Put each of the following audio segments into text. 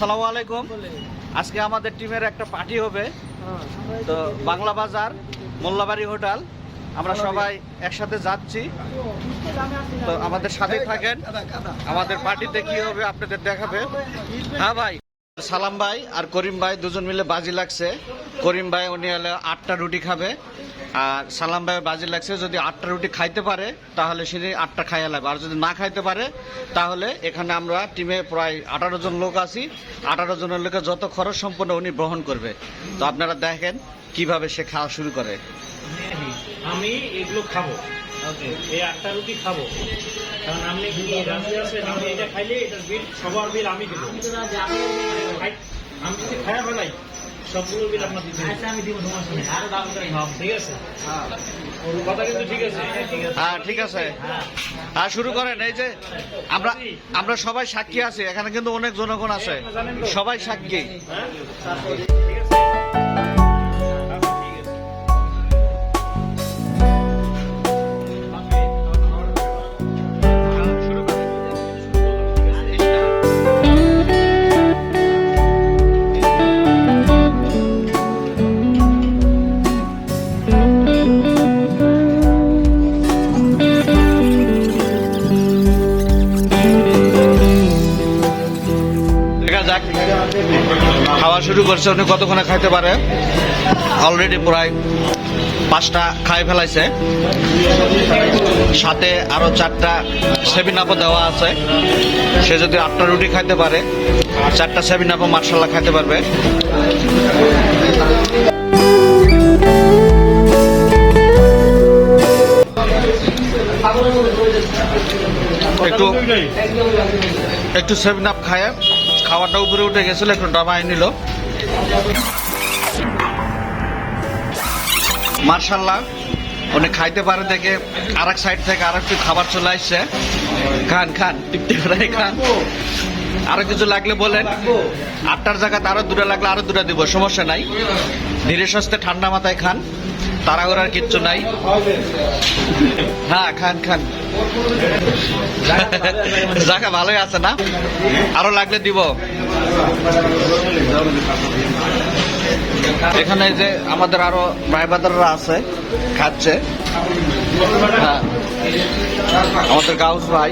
আসসালামু আলাইকুম। আজকে আমাদের টিমের একটা পার্টি হবে। তো বাংলা বাজার মোল্লাবাড়ি হোটেল আমরা সবাই একসাথে যাচ্ছি। তো আমাদের সাথে থাকেন। আমাদের পার্টিতে কি হবে আপনাদের দেখাবে। হ্যাঁ ভাই সালাম ভাই আর করিম ভাই দুজন মিলে বাজি লাগছে। করিম ভাই উনি হলে আটটা রুটি খাবে। আর সালাম ভাই বাজি লাগছে যদি আটটা রুটি খাইতে পারে তাহলে সে আটটা খাইয়া লাগবে। আর যদি না খাইতে পারে তাহলে এখানে আমরা টিমে প্রায় আঠারো জন লোক আছি। আঠারো জনের লোকের যত খরচ সম্পূর্ণ উনি গ্রহণ করবে। তো আপনারা দেখেন কীভাবে সে খাওয়া শুরু করে। আমি এগুলো খাব। এই আটটা রুটি খাব। কারণ আপনি কি রাজি আছেন আমি এটা খাইলে এটার বিল সবার বিল আমি দেবো খাই- আমি যদি খায়া ফেলাই সবগুলো বিল আপনার দিতে আচ্ছা আমি দিব সমস্যা নেই আরও দাম করে খাও ঠিক আছে? কথা কিন্তু ঠিক আছে। হ্যাঁ ঠিক আছে। হ্যাঁ শুরু করেন এই যে আমরা আমরা সবাই সাক্ষী আছি এখানে কিন্তু অনেক জনগণ আছে। সবাই সাক্ষী। খাওয়া শুরু করছে, উনি কতক্ষণে খাইতে পারে? অলরেডি প্রায় পাঁচটা খাই ফেলাইছে। সাথে আরও চারটা সেভিন দেওয়া আছে। সে যদি আটটা রুটি খাইতে পারে, চারটা সেভিন আপও মার্শাল্লাহ খাইতে পারবে। একটু একটু সেভেন আপ খায় খাওয়াটা উপরে উঠে গেছিল, একটু ডাবাই নিল। মার্শাল্লাহ, উনি খাইতে পারে দেখে আর এক সাইড থেকে আর একটু খাবার চলে আসছে। খান খান টিপটি খান। আরও কিছু লাগলে বলেন। আটটার জায়গাতে আরও দুটা লাগলে আরও দুটা দিব, সমস্যা নাই। ধীরে সুস্থে ঠান্ডা মাথায় খান। তাড়াহুড়ার কিচ্ছু নাই। হ্যাঁ খান খান। জায়গা ভালোই আছে না? আরও লাগলে দিব। এখানে যে আমাদের আরও ভাইবাদাররা আছে, খাচ্ছে। হ্যাঁ। আমাদের গাউস ভাই।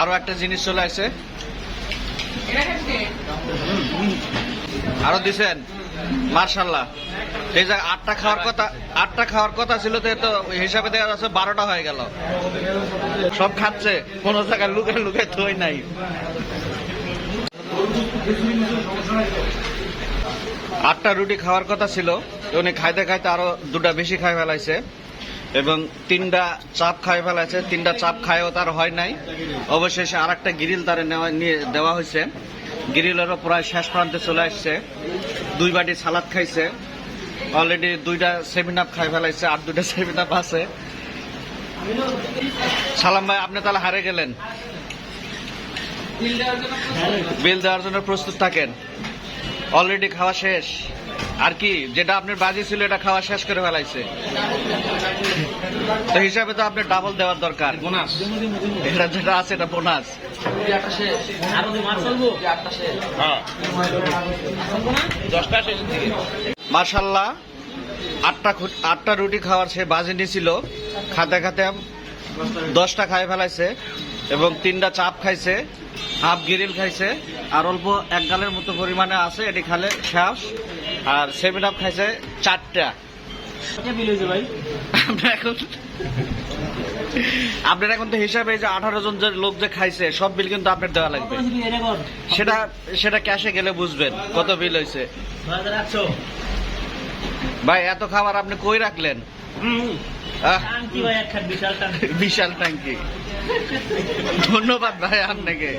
আরও একটা জিনিস চলে আসছে আরও দিছেন? মার্শাল্লাহ। এই যে আটটা খাওয়ার কথা, আটটা খাওয়ার কথা ছিল তো হিসাবে দেখা যাচ্ছে বারোটা হয়ে গেল। সব খাচ্ছে, কোন জায়গায় লুকে লুকে থই নাই। আটটা রুটি খাওয়ার কথা ছিল, উনি খাইতে খাইতে আরও দুটা বেশি খাই ফেলাইছে। এবং তিনটা চাপ খাই ফেলাইছে তিনটা চাপ খায়ও তার হয় নাই। অবশেষে আর একটা গ্রিল তার নেওয়া নিয়ে দেওয়া হয়েছে। গ্রিলেরও প্রায় শেষ প্রান্তে চলে আসছে। দুই বাটি সালাদ খাইছে। অলরেডি দুইটা সেভেন আপ খাই ফেলাইছে, আর দুইটা সেভেন আপ আছে। সালাম ভাই, আপনি তাহলে হারে গেলেন। বিল দেওয়ার জন্য প্রস্তুত থাকেন। অলরেডি খাওয়া শেষ। আর কি যেটা আপনার বাজি ছিল এটা খাওয়া শেষ করে ফেলাইছে। তো হিসাবে তো আপনার ডাবল দেওয়ার দরকার। বোনাস। এটা যেটা আছে এটা বোনাস। চলবো হ্যাঁ। মার্শাল্লাহ আটটা আটটা রুটি খাওয়ার সে বাজি নিয়েছিল খাতে খাতে দশটা খাই ফেলাইছে এবং তিনটা চাপ খাইছে হাফ গিরিল খাইছে। আর অল্প এক গালের মতো পরিমাণে আছে এটি খালে শেষ। আর সেভেন আপ খাইছে চারটা। আপনার এখন তো হিসাবে যে আঠারো জন যে লোক যে খাইছে সব বিল কিন্তু আপনার দেওয়া লাগবে। সেটা সেটা ক্যাশে গেলে বুঝবেন কত বিল হয়েছে। ভাই এত খাবার আপনি কই রাখলেন? বিশাল ট্যাঙ্কি ধন্যবাদ ভাই আপনাকে।